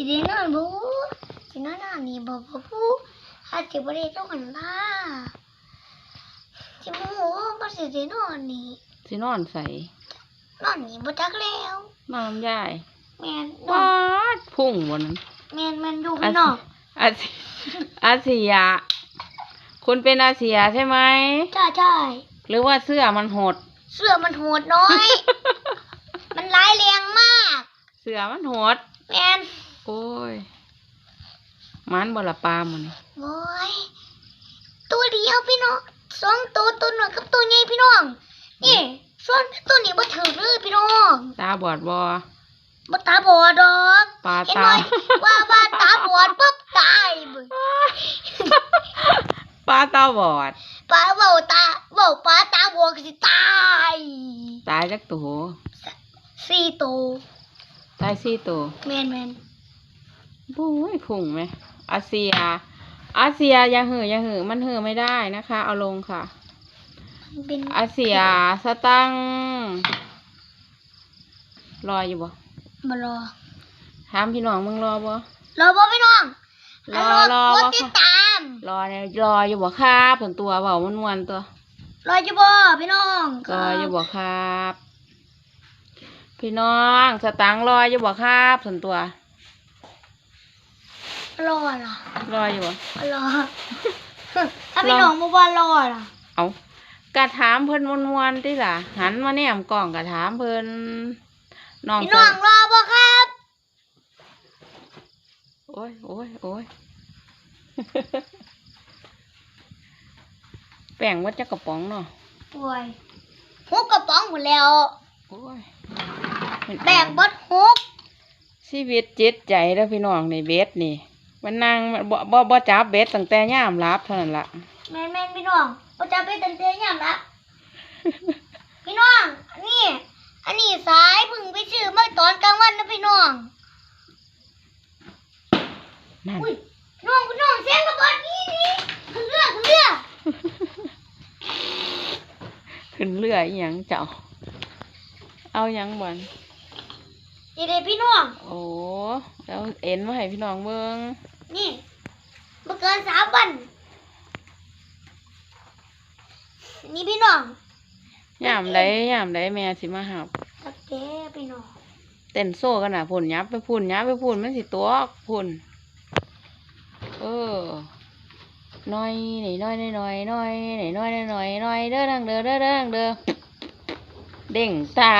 สิได้นอนบ่สินอนนอนนี่บ่บ่ผู้อาจสิบ่ได้ต้องกันล่ะสิบ่ฮู้ว่าสิได้นอนนี่สินอนใส่นอนนี่บ่จักแล้วนอนยายแม่นนอว้านดพุ่งบนนั้นแม่นแม่นอยู่พี่น้องอาเซีอาเซียคุณเป็นอาเซียใช่ไหม ใช่ใช่หรือว่าเสื้อมันหด เสื้อมันโหดน้อย มันร้ายแรงมาก เสื้อมันหด แม่น โอ้ยมันบละปลามันโอ้ยตัวเดียวพี่น้องสองตัวตัวหนึ่งกับตัวใหญ่พี่น้องนี่ส่วนตัวนี้บ่ถึงเลยพี่น้องตาบอดบอบ่ตาบอดดอกปลาเห็นตาไหมว่าว่าตาบอดปุ๊บตายเบึปลาตาบอดปลาเว้าตาเว้าปลาตาบอดก็สิตายตายจักตัวสี่ตัวตายสี่ตัวแม่นแม่น บุ้ยพุ่งไหมอาเซีย อาเซียอย่าเหืออย่าเหือมันเหือไม่ได้นะคะ เอาลงค่ะมันเป็นอาเซียสตังค์รออยู่บ่บ่รอถามพี่น้องมึงรอบ่รอบ่พี่น้องรอรอกดบ่ติดตามรอเนี่ยรออยู่บ่ครับผลตัวเบามันมวนๆตัวรออยู่บ่พี่น้องรออยู่บ่ครับ พี่น้องสตังค์รออยู่บ่ครับผลตัว รอล่ะรออยู่บ่รอถ้าพี่น้องบ่ว่ารอล่ะ เอากะถามเพิ่นมวนๆติล่ะ หันมาแนมกล่องกะถามเพิ่นน้องพี่น้องรอบ่ครับ โอ้ยโอ้ยโอ้ยแป้งวัดจักกระป๋องเนาะป่วยฮุกกระป๋องหมดแล้วโอ้ยแบ่งเบดฮุกชีวิตจิตใจแล้วพี่น้องในเบสนี่ มันนั่งบ่บ่บ่จับเบสตั้งแต่ย่ามรับเท่านั้นละแม่นแม่นพี่น้องบ่จะไปตั้งแต่ยามละพี่น้องอันนี้ อันนี้สายเพึ่งไปซื้อมาตอนกลางวันนะพี่น้องนั่นอุ้ยพี่น้องพี่น้องเสียงระเบิดนี่นี่ขึ้นเรือขึ้นเรือขึ้นเรืออีหยังเจ้า เอาหยังบ่นนี่เด้พี่น้อง โอ้แล้วเอ็นมาให้พี่น้องเบิ่ง นี่บ่เกินสามวันนี่พี่น้องย่ามใดย่ามใดแม่สิมาหับตักแกพี่น้องเต้นโซ่กันน่ะพุ่นยับไปพุ่นยับไปพุ่นมันสิตัวพุ่นเออน้อยนี่น้อยนี่น้อยน้อยนี่น้อยนี่น้อยน้อยเด้อดังเด้อเด้อเด้อดังเด้อเด้งตา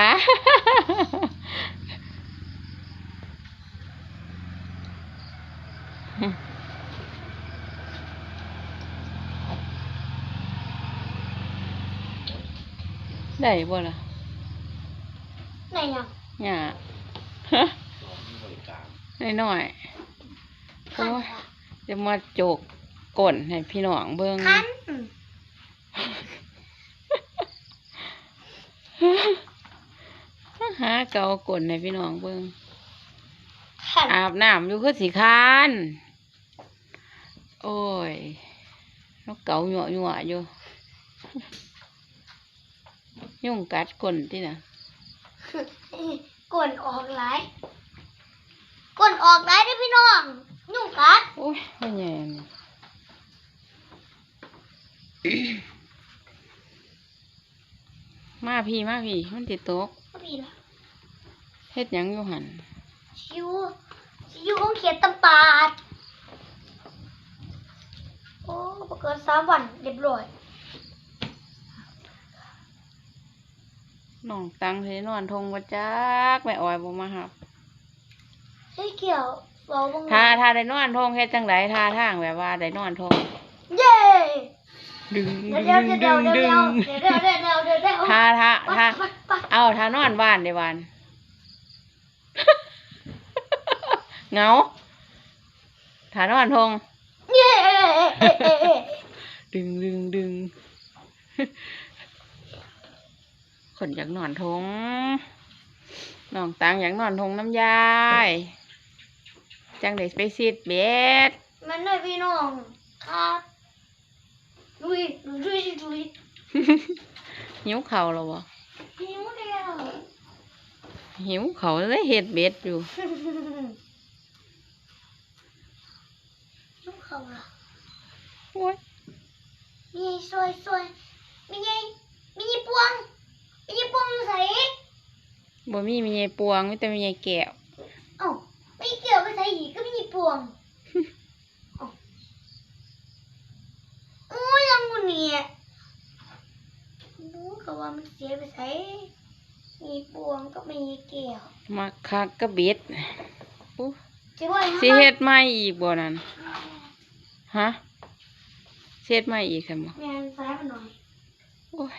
ได้บ่ล่ะไหนยังเนี่ยน้อยๆโอ้ยจะมาโจกก้นให้พี่น้องเบิ่งคันหาเกาก้นให้พี่น้องเบิ่งคันอาบน้ำอยู่คือสีคร้านโอ้ยนกเกาหยั่วหยั่วๆอยู่ ยุ่งกัดก้นที่น่ะกวนออกหลายกวนออกหลายเด้อพี่น้องยุ่งกัดโอ้ยพ่อแย่นี่มาพี่มาพี่มันติดตกก็พี่ล่ะเฮ็ดหยังอยู่หันชิวชิวของเขียนตำปาดโอ้บ่เกินสามวันเรียบร้อย น้องตังสินอนทงบ่จักแม่ออยบ่มาหับเฮ้ยเกี่ยวบอกบ้างถ้าถ้าได้นอนทงเฮ็ดจังไดท่าทางแบบว่าได้นอนทงเย้ดึงเดี๋ดึยวงเดี๋ยวดึเดี๋ยวงเดี๋ยวดึเดี๋ยวงเดี๋ยวเดี๋ยวเดี๋ยวเดี๋ยวเดี๋ยวท่าท่าท่าปัดปัดเอาท่านอนบ้านได้วันเหงาท่านอนทง เย้เอ๊ะเอ๊ะเอ๊ะเอ๊ะเอ๊ะ ดึงดึงดึง คนอยากนอนทงน้องตังอยากนอนทงน้ำยาย จังได้ไปซีดเบ็ดมันเลยพี่น้องครับดุยดุยดุยหิวเข่าวแล้วบ่หิวแล้วหิวเขาวเลยเห็ดเบ็ดอยู่เข้าละโอ้ยมีไงซอยซอยมีไงมีไงปวง มีไงปวงอยู่ใส่บ่มีมีไงปวงมีแต่มีไงแก้วเอ้าไม่เกี่ยวไปใส่อีกก็มีไงปวงเอ้าโอ้ยยังงูเนี่ยรู้ก็ว่ามันเสียไปใส่มีปวงก็ไม่มีแก้วมาคักกระเบ็ดอู้จะว่าสิเฮ็ดใหม่อีกบ่นั่นฮะสิเฮ็ดใหม่อีกซั่นบ่แม่นซ้ายมาหน่อยโอ้ย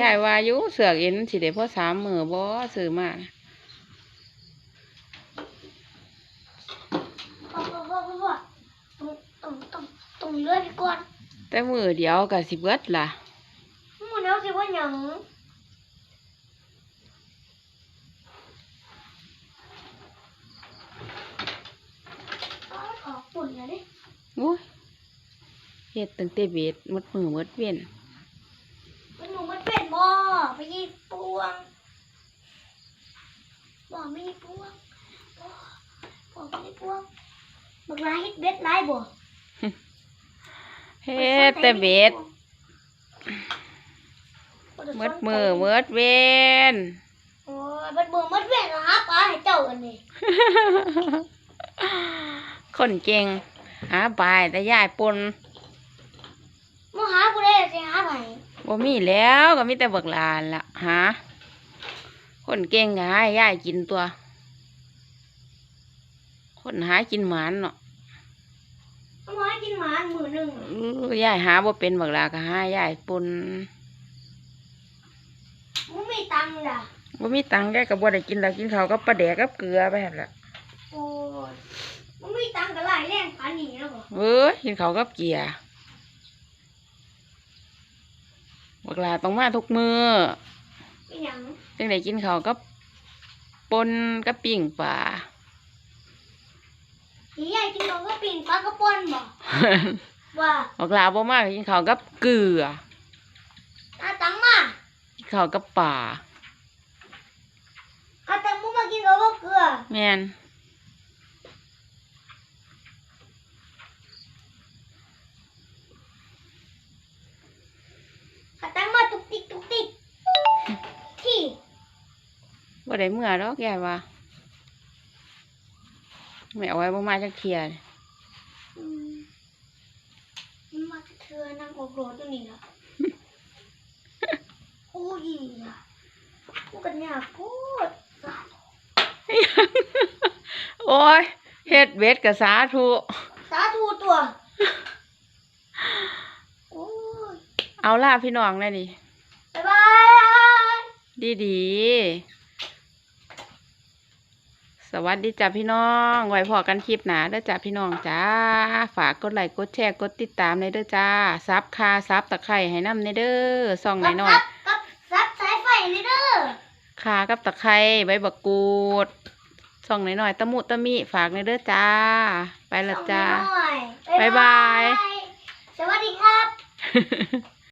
ยายวายู่เสือกเอ็นสิได้พอสามมือบ่ซื้อมาต้องเลื่อนก่อน แต่มือเดียวก็สิเบิดล่ะหมูเนี้ยสิว่าหยังอ้าวขอคุณนะดิโอ้ยเฮ็ดตั้งแต่เบ็ดมดมือมดเว้นมันหนูมันเป็นบ่ไปยี่ป วงบ่ไม่ยี่ปวงบ่บ่ไม่ยี่ปวงบักลายเฮ็ดเบ็ดลายบ่เฮ็ดแต่เบ็ดหมดมือหมดเว้นโอ้ยเบ็ดมือหมดเว้นเหรอฮะปลาให้เจ้าอันนี้คนเก่งหาปลายแต่ยายปนมาหาผู้ใดสิหาไผบ่มีแล้วก็มีแต่บักหลานละหา คนเก่งก็หายายกินตัว คนหากินหมานเนาะเอามาให้กินหมามื้อหนึงอื้อยายหาบ่เป็นบักหลาก็หายายปนมึงมีตังค์ล่ะบ่มีตังค์แกก็บ่ได้กินแล้วกินข้าวกับปลาแดกกับเกลือไปหั่นล่ะโอ้ยมึงมีตังค์ก็หลายแรงปานนี้แล้วบ่เอ้ยกินข้าวกับเกลือบักหลาต้องมาทุกมื้อเป็นห ยังจังได้กินข้าวกับปนกับปิ้งปลาสิยายกินนมก็ปิ้งปลากระป๋อนบ่ว่าบอกลาบ่มากกินข้าวกับเกลือเอาตังค์มากินข้าวกับป่าเอาตังค์มึงมากินกับบ่เกลือ แม่น ได้เมื่อดอกยายว่าไม่เอาไว้บ่มาจักเที่ยเลยอืมมันมาเถื่อนั่งอกโรดตัวนี้ล่ะโอ้ยล่ะกูกันยากพูดสาธุโอ้ยเฮ็ดเบ็ดกับสาธุสาธุตัว โอ้ยเอาล่าพี่น้องได้ดิ บ๊ายบาย ดีดีๆ สวัสดีจ้ะพี่น้องไว้พอกันคลิปหนาเด้อจ้ะพี่น้องจ้า ฝากกดไลค์กดแชร์กดติดตามในเด้อจ้าซับคาซับตะไคร่ให้นำในเด้อส่องหกับน่อยกับกับซับสายไฟนี่เด้อๆคากับตะไคร่ใบบักกูดส่องหน่อยๆตะมุตะมิฝากในเด้อจ้า ไปละจ้าส่งหน่อยบ๊ายบาย สวัสดีครับ